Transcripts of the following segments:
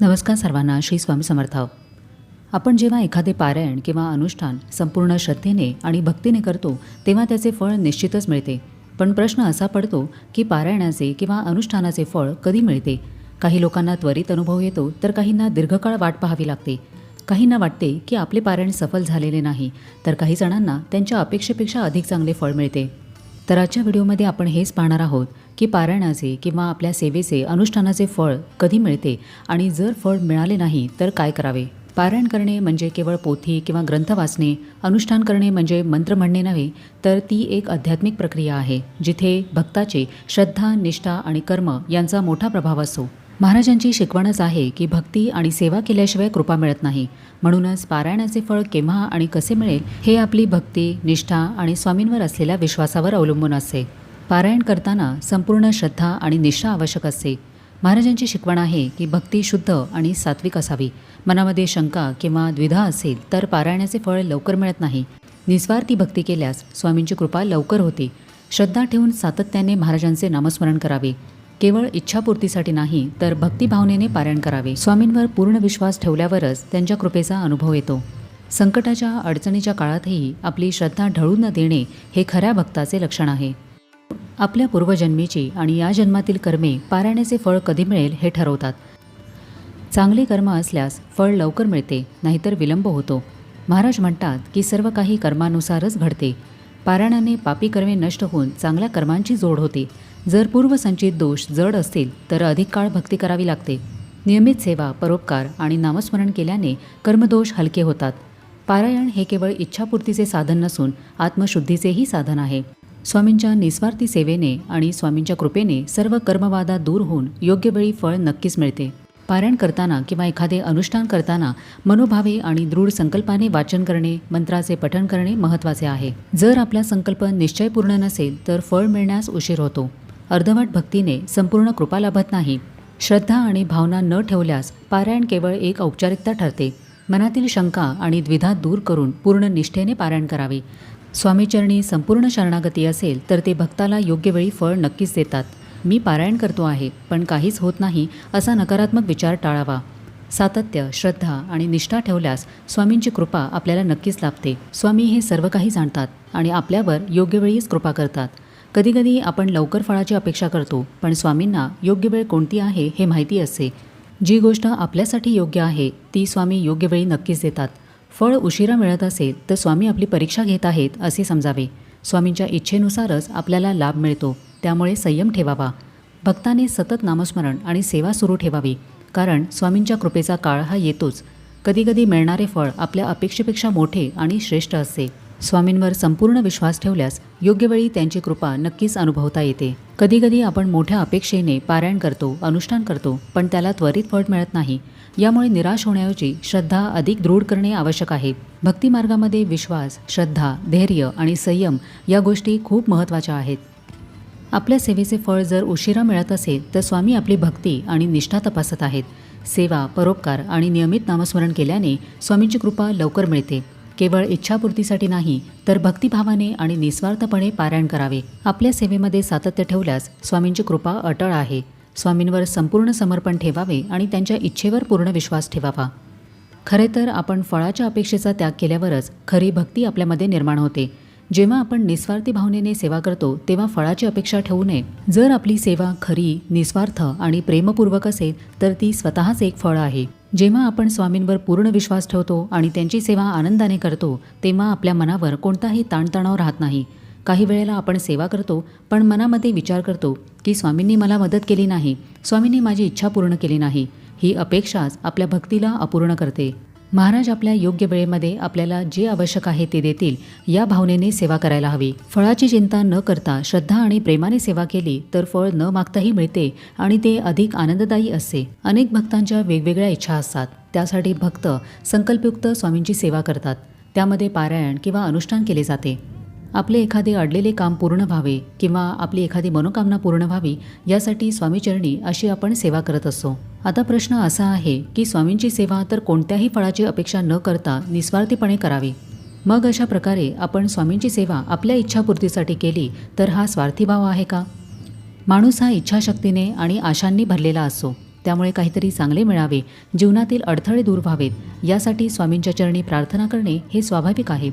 नमस्कार सर्वांना श्री स्वामी समर्थ. आपण जेव्हा एखादे पारायण किंवा अनुष्ठान संपूर्ण श्रद्धेने आणि भक्तीने करतो तेव्हा त्याचे फळ निश्चितच मिळते. पण प्रश्न असा पडतो की पारायणाचे किंवा अनुष्ठानाचे फळ कधी मिळते? काही लोकांना त्वरित अनुभव येतो तर काहींना दीर्घकाळ वाट पाहावी लागते. काहींना वाटते की आपले पारायण सफल झालेले नाही तर काही जणांना त्यांच्या अपेक्षेपेक्षा अधिक चांगले फळ मिळते. तर आजच्या व्हिडिओमध्ये आपण हेच पाहणार आहोत की पारायणाचे किंवा आपल्या सेवेचे अनुष्ठानाचे फळ कधी मिळते आणि जर फळ मिळाले नाही तर काय करावे? पारायण करणे म्हणजे केवळ पोथी किंवा ग्रंथ वाचणे अनुष्ठान करणे म्हणजे मंत्र म्हणणे नव्हे तर ती एक आध्यात्मिक प्रक्रिया आहे जिथे भक्ताचे श्रद्धा निष्ठा आणि कर्म यांचा मोठा प्रभाव असतो. महाराजांची शिकवणच आहे की भक्ती आणि सेवा केल्याशिवाय कृपा मिळत नाही. म्हणूनच पारायणाचे फळ केव्हा आणि कसे मिळेल हे आपली भक्ती निष्ठा आणि स्वामींवर असलेल्या विश्वासावर अवलंबून असते. पारायण करताना संपूर्ण श्रद्धा आणि निष्ठा आवश्यक असते. महाराजांची शिकवण आहे की भक्ती शुद्ध आणि सात्विक असावी. मनामध्ये शंका किंवा द्विधा असेल तर पारायणाचे फळ लवकर मिळत नाही. निस्वार्थी भक्ती केल्यास स्वामींची कृपा लवकर होते. श्रद्धा ठेवून सातत्याने महाराजांचे नामस्मरण करावे. केवळ इच्छापूर्तीसाठी नाही तर भक्तिभावनेने पारायण करावे. स्वामींवर पूर्ण विश्वास ठेवल्यावरच त्यांच्या कृपेचा अनुभव येतो. संकटाच्या अडचणीच्या काळातही आपली श्रद्धा ढळू न देणे हे खऱ्या भक्ताचे लक्षण आहे. आपल्या पूर्वजन्मीची आणि या जन्मातील कर्मे पारायणाचे फळ कधी मिळेल हे ठरवतात. चांगले कर्म असल्यास फळ लवकर मिळते नाहीतर विलंब होतो. महाराज म्हणतात की सर्व काही कर्मानुसारच घडते. पारायणाने पापी कर्मे नष्ट होऊन चांगल्या कर्मांची जोड होते. जर पूर्वसंचित दोष जड असतील तर अधिक काळ भक्ती करावी लागते. नियमित सेवा परोपकार आणि नामस्मरण केल्याने कर्मदोष हलके होतात. पारायण हे केवळ इच्छापूर्तीचे साधन नसून आत्मशुद्धीचेही साधन आहे. स्वामींच्या निस्वार्थी सेवेने आणि स्वामींच्या कृपेने सर्व कर्मवादा दूर होऊन योग्य वेळी फळ नक्कीच मिळते. पारायण करताना किंवा एखादे अनुष्ठान करताना मनोभावे आणि दृढ संकल्पाने वाचन करणे मंत्राचे पठण करणे महत्त्वाचे आहे. जर आपला संकल्प निश्चयपूर्ण नसेल तर फळ मिळण्यास उशीर होतो. अर्धवट भक्तीने संपूर्ण कृपा लाभत नाही. श्रद्धा आणि भावना न ठेवल्यास पारायण केवळ एक औपचारिकता ठरते. मनातील शंका आणि द्विधा दूर करून पूर्ण निष्ठेने पारायण करावे. स्वामीचरणी संपूर्ण शरणागती असेल तर ते भक्ताला योग्य वेळी फळ नक्कीच देतात. मी पारायण करतो आहे पण काहीच होत नाही असा नकारात्मक विचार टाळावा. सातत्य श्रद्धा आणि निष्ठा ठेवल्यास स्वामींची कृपा आपल्याला नक्कीच लाभते. स्वामी हे सर्व काही जाणतात आणि आपल्यावर योग्य वेळीच कृपा करतात. कधीकधी आपण लवकर फळाची अपेक्षा करतो पण स्वामींना योग्य वेळ कोणती आहे हे माहिती असते. जी गोष्ट आपल्यासाठी योग्य आहे ती स्वामी योग्य वेळी नक्कीच देतात. फळ उशिरा मिळत असेल तर स्वामी आपली परीक्षा घेत आहेत असे समजावे. स्वामींच्या इच्छेनुसारच आपल्याला लाभ मिळतो त्यामुळे संयम ठेवावा. भक्ताने सतत नामस्मरण आणि सेवा सुरू ठेवावी कारण स्वामींच्या कृपेचा काळ हा येतोच. कधीकधी मिळणारे फळ आपल्या अपेक्षेपेक्षा मोठे आणि श्रेष्ठ असते. स्वामींवर संपूर्ण विश्वास ठेवल्यास योग्य वेळी त्यांची कृपा नक्कीच अनुभवता येते. कधीकधी आपण मोठ्या अपेक्षेने पारायण करतो अनुष्ठान करतो पण त्याला त्वरित फळ मिळत नाही. यामुळे निराश होण्याऐवजी श्रद्धा अधिक दृढ करणे आवश्यक आहे. भक्ती मार्गामध्ये विश्वास श्रद्धा धैर्य आणि संयम या गोष्टी खूप महत्त्वाच्या आहेत. आपल्या सेवेचे फळ जर उशिरा मिळत असेल तर स्वामी आपली भक्ती आणि निष्ठा तपासत आहेत. सेवा परोपकार आणि नियमित नामस्मरण केल्याने स्वामींची कृपा लवकर मिळते. केवळ इच्छापूर्तीसाठी नाही तर भक्तिभावाने आणि निस्वार्थपणे पारायण करावे. आपल्या सेवेमध्ये सातत्य ठेवल्यास स्वामींची कृपा अटळ आहे. स्वामींवर संपूर्ण समर्पण ठेवावे आणि त्यांच्या इच्छेवर पूर्ण विश्वास ठेवावा. खरे तर आपण फळाच्या अपेक्षेचा त्याग केल्यावरच खरी भक्ती आपल्यामध्ये निर्माण होते. जेव्हा आपण निस्वार्थी भावनेने सेवा करतो तेव्हा फळाची अपेक्षा ठेवू नये. जर आपली सेवा खरी निस्वार्थ आणि प्रेमपूर्वक असेल तर ती स्वतःच एक फळ आहे. जेव्हा आपण स्वामींवर पूर्ण विश्वास ठेवतो आणि त्यांची सेवा आनंदाने करतो तेव्हा आपल्या मनावर कोणताही ताणतणाव राहत नाही. काही वेळेला आपण सेवा करतो पण मनामध्ये विचार करतो की स्वामींनी मला मदत केली नाही स्वामींनी माझी इच्छा पूर्ण केली नाही. ही अपेक्षाच आपल्या भक्तीला अपूर्ण करते. महाराज आपल्या योग्य वेळेमध्ये आपल्याला जे आवश्यक आहे ते देतील या भावनेने सेवा करायला हवी. फळाची चिंता न करता श्रद्धा आणि प्रेमाने सेवा केली तर फळ न मागताही मिळते आणि ते अधिक आनंददायी असते. अनेक भक्तांच्या वेगवेगळ्या इच्छा असतात. त्यासाठी भक्त संकल्पयुक्त स्वामींची सेवा करतात. त्यामध्ये पारायण किंवा अनुष्ठान केले जाते. आपले एखादे अडलेले काम पूर्ण व्हावे किंवा आपली एखादी मनोकामना पूर्ण व्हावी यासाठी स्वामीचरणी अशी आपण सेवा करत असतो. आता प्रश्न असा आहे की स्वामींची सेवा तर कोणत्याही फळाची अपेक्षा न करता निस्वार्थीपणे करावी. मग अशा प्रकारे आपण स्वामींची सेवा आपल्या इच्छापूर्तीसाठी केली तर हा स्वार्थीभाव आहे का? माणूस हा इच्छाशक्तीने आणि आशांनी भरलेला असतो त्यामुळे काहीतरी चांगले मिळावे जीवनातील अडथळे दूर व्हावेत यासाठी स्वामींच्या चरणी प्रार्थना करणे हे स्वाभाविक आहे.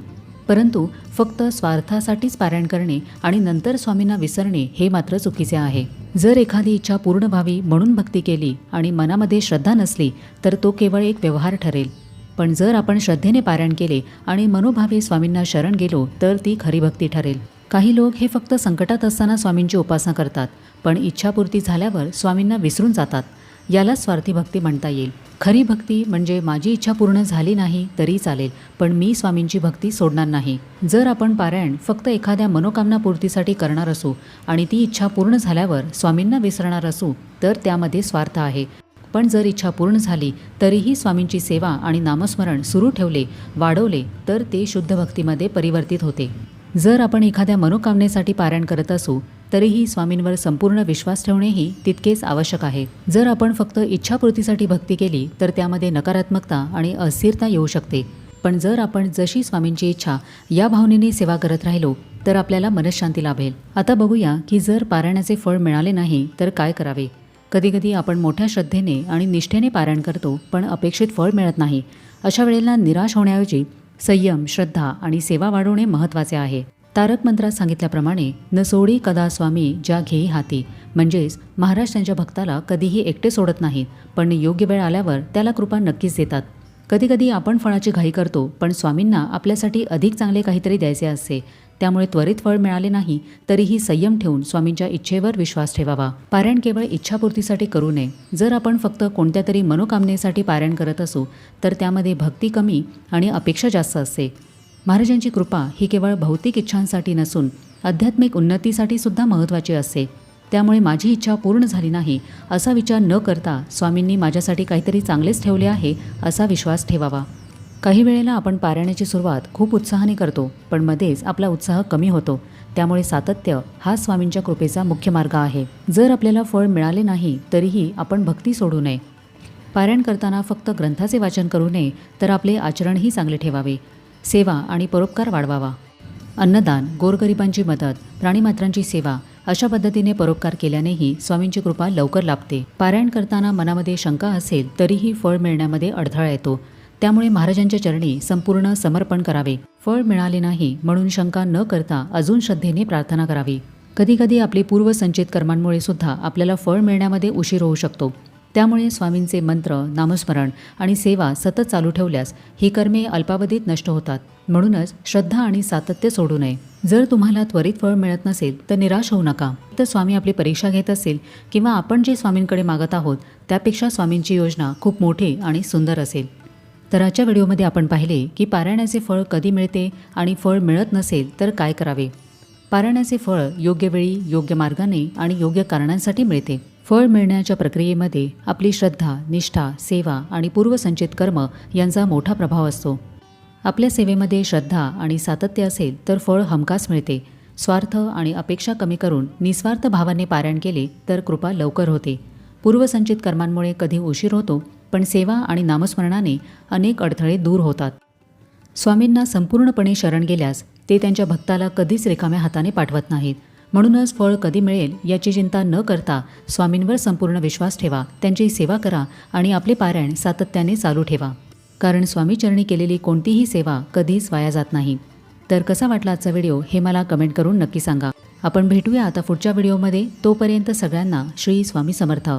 परंतु फक्त स्वार्थासाठीच पारायण करणे आणि नंतर स्वामींना विसरणे हे मात्र चुकीचे आहे. जर एखादी इच्छा पूर्ण व्हावी म्हणून भक्ती केली आणि मनामध्ये श्रद्धा नसली तर तो केवळ एक व्यवहार ठरेल. पण जर आपण श्रद्धेने पारायण केले आणि मनोभावे स्वामींना शरण गेलो तर ती खरी भक्ती ठरेल. काही लोक हे फक्त संकटात असताना स्वामींची उपासना करतात पण इच्छापूर्ती झाल्यावर स्वामींना विसरून जातात. याला स्वार्थी भक्ती म्हणता येईल. खरी भक्ती म्हणजे माझी इच्छा पूर्ण झाली नाही तरी चालेल पण मी स्वामींची भक्ती सोडणार नाही. जर आपण पारायण फक्त एखाद्या मनोकामना पूर्तीसाठी करणार असू आणि ती इच्छा पूर्ण झाल्यावर स्वामींना विसरणार असू तर त्यामध्ये स्वार्थ आहे. पण जर इच्छा पूर्ण झाली तरीही स्वामींची सेवा आणि नामस्मरण सुरू ठेवले वाढवले तर ते शुद्ध भक्तीमध्ये परिवर्तित होते. जर आपण एखाद्या मनोकामनेसाठी पारायण करत असू तरीही स्वामींवर संपूर्ण विश्वास ठेवणेही तितकेच आवश्यक आहे. जर आपण फक्त इच्छापूर्तीसाठी भक्ती केली तर त्यामध्ये नकारात्मकता आणि अस्थिरता येऊ शकते. पण जर आपण जशी स्वामींची इच्छा या भावनेने सेवा करत राहिलो तर आपल्याला मनशांती लाभेल. आता बघूया की जर पारायणाचे फळ मिळाले नाही तर काय करावे? कधीकधी आपण मोठ्या श्रद्धेने आणि निष्ठेने पारायण करतो पण अपेक्षित फळ मिळत नाही. अशा वेळेला निराश होण्याऐवजी संयम श्रद्धा आणि सेवा वाढवणे महत्त्वाचे आहे. तारक मंत्रात सांगितल्याप्रमाणे न सोडी कदा स्वामी ज्या घेई हाती. म्हणजेच महाराज त्यांच्या भक्ताला कधीही एकटे सोडत नाहीत पण योग्य वेळ आल्यावर त्याला कृपा नक्कीच देतात. कधीकधी आपण फळाची घाई करतो पण स्वामींना आपल्यासाठी अधिक चांगले काहीतरी द्यायचे असते. त्यामुळे त्वरित फळ मिळाले नाही तरीही संयम ठेवून स्वामींच्या इच्छेवर विश्वास ठेवावा. पारायण केवळ इच्छापूर्तीसाठी करू नये. जर आपण फक्त कोणत्या तरी मनोकामनेसाठी पारायण करत असू तर त्यामध्ये भक्ती कमी आणि अपेक्षा जास्त असते. महाराजांची कृपा ही केवळ भौतिक इच्छांसाठी नसून आध्यात्मिक उन्नतीसाठी सुद्धा महत्त्वाची असते. त्यामुळे माझी इच्छा पूर्ण झाली नाही असा विचार न करता स्वामींनी माझ्यासाठी काहीतरी चांगलेच ठेवले आहे असा विश्वास ठेवावा. काही वेळेला आपण पारायणाची सुरुवात खूप उत्साहाने करतो पण मध्येच आपला उत्साह कमी होतो. त्यामुळे सातत्य हा स्वामींच्या कृपेचा मुख्य मार्ग आहे. जर आपल्याला फळ मिळाले नाही तरीही आपण भक्ती सोडू नये. पारायण करताना फक्त ग्रंथाचे वाचन करू नये तर आपले आचरणही चांगले ठेवावे. सेवा आणि परोपकार वाढवावा. अन्नदान गोरगरिबांची मदत प्राणीमात्रांची सेवा अशा पद्धतीने परोपकार केल्यानेही स्वामींची कृपा लवकर लाभते. पारायण करताना मनामध्ये शंका असेल तरीही फळ मिळण्यामध्ये अडथळा येतो. त्यामुळे महाराजांच्या चरणी संपूर्ण समर्पण करावे. फळ मिळाले नाही म्हणून शंका न करता अजून श्रद्धेने प्रार्थना करावी. कधीकधी आपली पूर्वसंचित कर्मांमुळे सुद्धा आपल्याला फळ मिळण्यामध्ये उशीर होऊ शकतो. त्यामुळे स्वामींचे मंत्र नामस्मरण आणि सेवा सतत चालू ठेवल्यास ही कर्मे अल्पावधीत नष्ट होतात. म्हणूनच श्रद्धा आणि सातत्य सोडू नये. जर तुम्हाला त्वरित फळ मिळत नसेल तर निराश होऊ नका. तर स्वामी आपली परीक्षा घेत असेल किंवा आपण जे स्वामींकडे मागत आहोत त्यापेक्षा स्वामींची योजना खूप मोठी आणि सुंदर असेल. तर आजच्या व्हिडिओमध्ये आपण पाहिले की पारायणाचे फळ कधी मिळते आणि फळ मिळत नसेल तर काय करावे? पारायणाचे फळ योग्य वेळी योग्य मार्गाने आणि योग्य कारणांसाठी मिळते. फळ मिळण्याच्या प्रक्रियेमध्ये आपली श्रद्धा निष्ठा सेवा आणि पूर्वसंचित कर्म यांचा मोठा प्रभाव असतो. आपल्या सेवेमध्ये श्रद्धा आणि सातत्य असेल तर फळ हमखास मिळते. स्वार्थ आणि अपेक्षा कमी करून निस्वार्थ भावाने पारायण केले तर कृपा लवकर होते. पूर्वसंचित कर्मांमुळे कधी उशीर होतो पण सेवा आणि नामस्मरणाने अनेक अडथळे दूर होतात. स्वामींना संपूर्णपणे शरण गेल्यास ते त्यांच्या भक्ताला कधीच रिकाम्या हाताने पाठवत नाहीत. म्हणूनच फळ कधी मिळेल याची चिंता न करता स्वामींवर संपूर्ण विश्वास ठेवा त्यांची सेवा करा आणि आपले पारायण सातत्याने चालू ठेवा. कारण स्वामीचरणी केलेली कोणतीही सेवा कधीच वाया जात नाही. तर कसा वाटला आजचा व्हिडिओ हे मला कमेंट करून नक्की सांगा. आपण भेटूया आता पुढच्या व्हिडिओमध्ये. तोपर्यंत सगळ्यांना श्री स्वामी समर्थ.